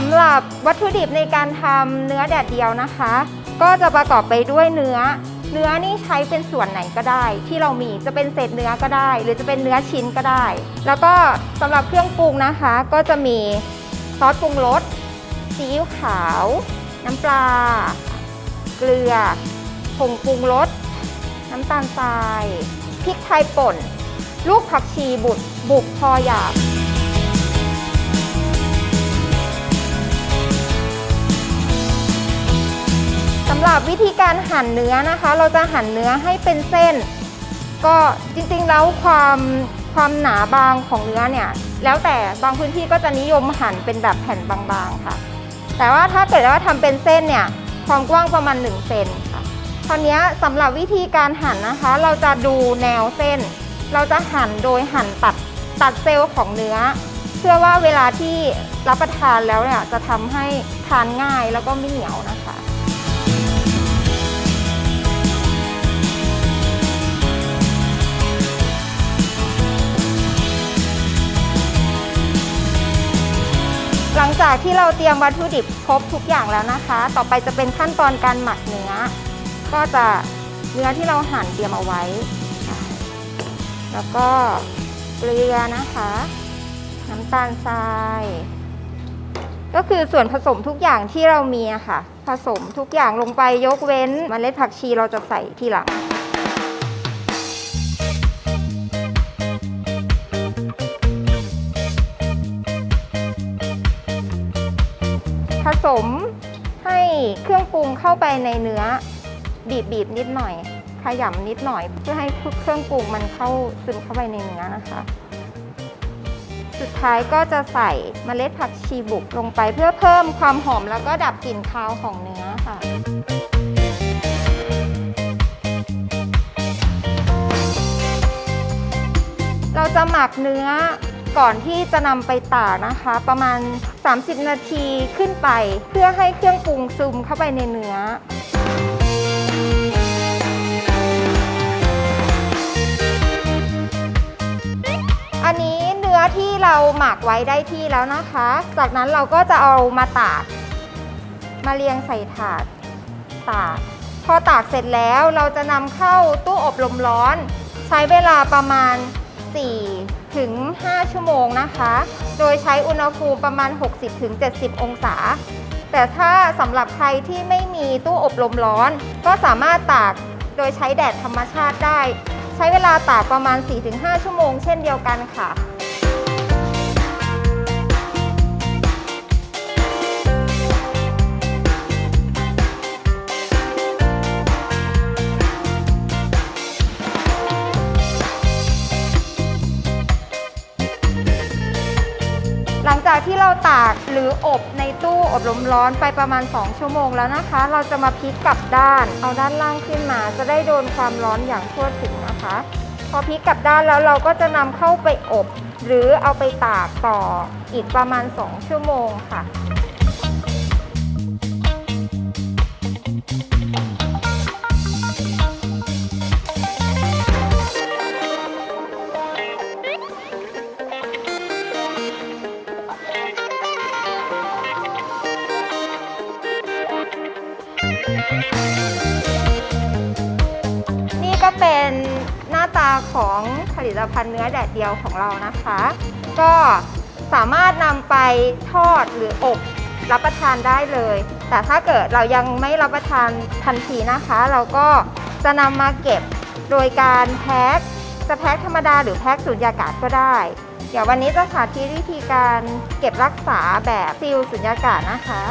สำหรับวัตถุดิบในการทำเนื้อแดดเดียวนะคะ ก็จะประกอบไปด้วยเนื้อ เนื้อนี่ใช้เป็นส่วนไหนก็ได้ ที่เรามีจะเป็นเศษเนื้อก็ได้ หรือจะเป็นเนื้อชิ้นก็ได้ แล้วก็สำหรับเครื่องปรุงนะคะ ก็จะมีซอสปรุงรสซีอิ๊วขาว น้ำปลา เกลือผงปรุงรสน้ำตาลทรายพริกไทยป่น ลูกผักชีบุตรบุกพอหยาบ หรับวิธีการหั่นเนื้อนะคะ เราจะหั่นเนื้อให้เป็นเส้น ก็จริงๆแล้วความความหนาบางของเนื้อเนี่ยแล้วแต่บางพื้นที่ก็จะนิยมหั่นเป็นแบบแผ่นบางๆค่ะ แต่ว่าถ้าเกิดว่าทำเป็นเส้นเนี่ยความกว้างประมาณ1เซนค่ะคราวนี้สำหรับวิธีการหั่นนะคะ เราจะดูแนวเส้น เราจะหั่นโดยหั่นตัดตัดเซลล์ของเนื้อ เพื่อว่าเวลาที่รับประทานแล้วเนี่ยจะทำให้ทานง่ายแล้วก็ไม่เหนียวนะคะ ลังจากที่เราเตรียมวัตถุดิบครบทุกอย่างแล้วนะคะ ต่อไปจะเป็นขั้นตอนการหมักเนื้อ ก็จะเนื้อที่เราหั่นเตรียมเอาไว้ แล้วก็เกลือนะคะ น้ำตาลทราย ก็คือส่วนผสมทุกอย่างที่เรามีอะค่ะ ผสมทุกอย่างลงไปยกเว้นเมล็ดผักชีเราจะใส่ทีหลัง เครื่งปรุงเข้าไปในเนื้อ บีบบีบนิดหน่อย ขยำนิดหน่อย เพื่อให้เครื่องปรุงมันเข้าซึมเข้าไปในเนื้อนะคะ สุดท้ายก็จะใส่เมล็ดผักชีบุกลงไปเพื่อเพิ่มความหอมแล้วก็ดับกลิ่นคาวของเนื้อค่ะเราจะหมักเนื้อ ก่อนที่จะนำไปตากนะคะ ประมาณ 30 นาทีขึ้นไป เพื่อให้เครื่องปรุงซึมเข้าไปในเนื้ออันนี้เนื้อที่เราหมักไว้ได้ที่แล้วนะคะ จากนั้นเราก็จะเอามาตาก มาเรียงใส่ถาดตาก พอตากเสร็จแล้วเราจะนำเข้าตู้อบลมร้อน ใช้เวลาประมาณ 4 ถึง 5 ชั่วโมงนะคะ โดยใช้อุณหภูมิประมาณ 60ถึง70 องศา แต่ถ้าสำหรับใครที่ไม่มีตู้อบลมร้อน ก็สามารถตากโดยใช้แดดธรรมชาติได้ ใช้เวลาตากประมาณ 4-5 ชั่วโมงเช่นเดียวกันค่ะ จากที่เราตากหรืออบในตู้อบลมร้อนไปประมาณ 2 ชั่วโมงแล้วนะคะ เราจะมาพลิกกลับด้าน เอาด้านล่างขึ้นมา จะได้โดนความร้อนอย่างทั่วถึงนะคะ พอพลิกกลับด้านแล้วเราก็จะนำเข้าไปอบ หรือเอาไปตากต่ออีกประมาณ 2 ชั่วโมงค่ะ ของผลิตภัณฑ์เนื้อแดดเดียวของเรานะคะ ก็สามารถนำไปทอดหรืออบรับประทานได้เลย แต่ถ้าเกิดเรายังไม่รับประทานทันทีนะคะ เราก็จะนำมาเก็บโดยการแพ็คจะแพ็คธรรมดาหรือแพ็คสูญญากาศก็ได้ เดี๋ยววันนี้จะสาธิตวิธีการเก็บรักษาแบบซีลสุญญากาศนะคะ